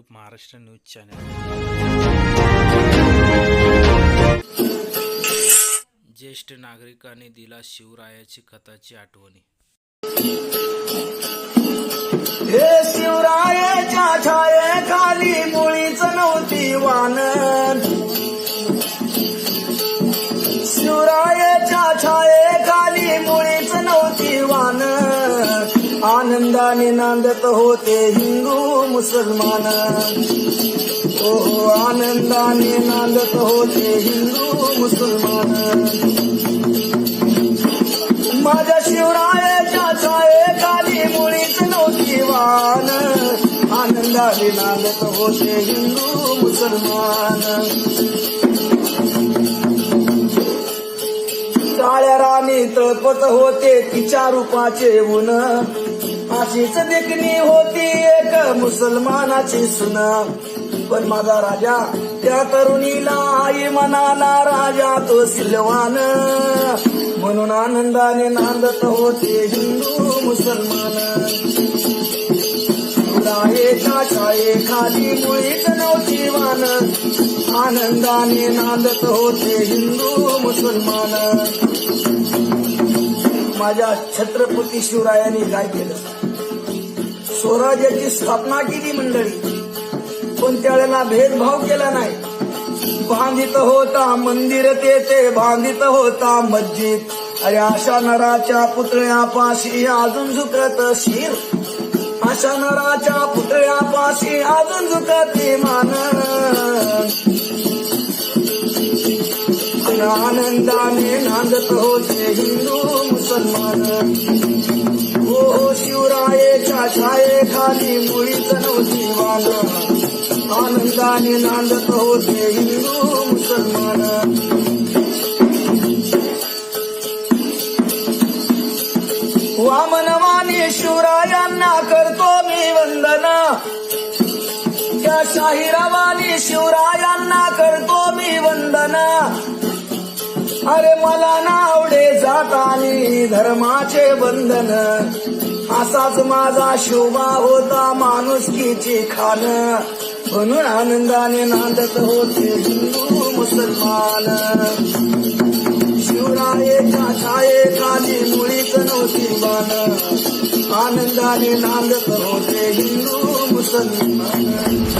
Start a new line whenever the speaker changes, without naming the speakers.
YouTube Maharashtra news channel ज्येष्ठ नागरिकांनी दिला शिवरायाची कथाची आठवणी.
आनंदाने नांदत होते हिंदू मुसलमान. हो हो, आनंदाने नांदत होते हिंदू मुसलमान. माझ्या शिवरायाच्या काली मुळीच नव्हती वान. आनंदाने नांदत होते हिंदू मुसलमान. काळ्या राणी तळपत होते तिच्या रूपाचे ऊन. अशीच देखणी होती एक मुसलमानाची सुन. पण माझा राजा त्या तरुणीला आई म्हणाला राजा तो सिलवान. म्हणून आनंदाने नांदत होते हिंदू मुसलमान. रायेच्या छाये खाली मुळीच नव्हती वान. आनंदाने नांदत होते हिंदू मुसलमान. माझ्या छत्रपती शिवरायांनी काय केलं? स्वराज्याची स्थापना केली मंडळी पण त्यावेळेला भेदभाव केला नाही. बांधित होता मंदिर तेथे बांधित होता मस्जिद. अरे आशा नराच्या पुतळ्यापाशी अजून झुकत शिर. आशा नराच्या पुतळ्यापाशी अजून झुकते मान होते हिंदू मुसलमान. हो शिवरायेच्या छाये खाली मुळीच नव्हती मान आनंदाने नांदत होते हिंदू मुसलमान. वामनवानी शिवरायांना करतो मी वंदना. त्या शाहिरावानी शिवराय अरे मला ना आवडे जातानी धर्माचे बंधन. असाच माझा शोभा होता माणुसकीची खान. म्हणून आनंदाने नांदत होते हिंदू मुसलमान. शिवरायेच्या छायेखाली मुळीच नव्हती बाण आनंदाने नांदत होते हिंदू मुसलमान.